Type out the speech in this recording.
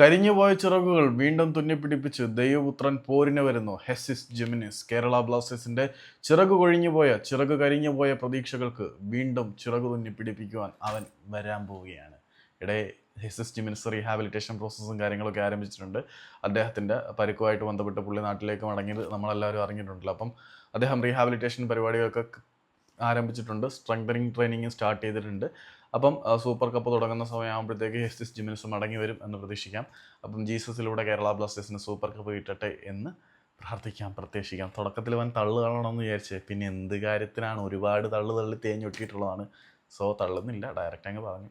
കരിഞ്ഞുപോയ ചിറകുകൾ വീണ്ടും തുന്നിപ്പിടിപ്പിച്ച് ദൈവപുത്രൻ പോരിന് വരുന്നു. ഹെസിസ് ജെമിനിസ്. കേരള ബ്ലാസ്റ്റേഴ്സിന്റെ ചിറകു കൊഴിഞ്ഞുപോയ ചിറക് കരിഞ്ഞുപോയ പ്രതീക്ഷകൾക്ക് വീണ്ടും ചിറകു തുന്നിപ്പിടിപ്പിക്കുവാൻ അവൻ വരാൻ പോവുകയാണ്. ഇടയെ ഹെസിസ് ജിമിനിസ് റീഹാബിലിറ്റേഷൻ പ്രോസസ്സും കാര്യങ്ങളൊക്കെ ആരംഭിച്ചിട്ടുണ്ട്. അദ്ദേഹത്തിന്റെ പരിക്കുമായിട്ട് ബന്ധപ്പെട്ട് പുള്ളി നാട്ടിലേക്ക് മടങ്ങിയത് നമ്മളെല്ലാവരും അറിഞ്ഞിട്ടുണ്ടല്ലോ. അപ്പം അദ്ദേഹം റീഹാബിലിറ്റേഷൻ പരിപാടികളൊക്കെ ആരംഭിച്ചിട്ടുണ്ട്. സ്ട്രെങ്തനിങ് ട്രെയിനിങ് സ്റ്റാർട്ട് ചെയ്തിട്ടുണ്ട്. അപ്പം സൂപ്പർ കപ്പ് തുടങ്ങുന്ന സമയമാകുമ്പോഴത്തേക്ക് ജസ്റ്റിസ് ജിമിനസ് മടങ്ങി വരും എന്ന് പ്രതീക്ഷിക്കാം. അപ്പം ജീസസിലൂടെ കേരള ബ്ലാസ്റ്റേഴ്സിന് സൂപ്പർ കപ്പ് കിട്ടട്ടെ എന്ന് പ്രാർത്ഥിക്കാം പ്രത്യേകിക്കാം തുടക്കത്തിൽ വൻ തള്ളു തള്ളണമെന്ന് വിചാരിച്ച് പിന്നെ എന്ത് കാര്യത്തിനാണ് ഒരുപാട് തള്ളു തള്ളി തേഞ്ഞൊട്ടിയിട്ടുള്ളതാണ്. സോ തള്ളുന്നില്ല. ഡയറക്റ്റ് അങ്ങ് പറഞ്ഞു.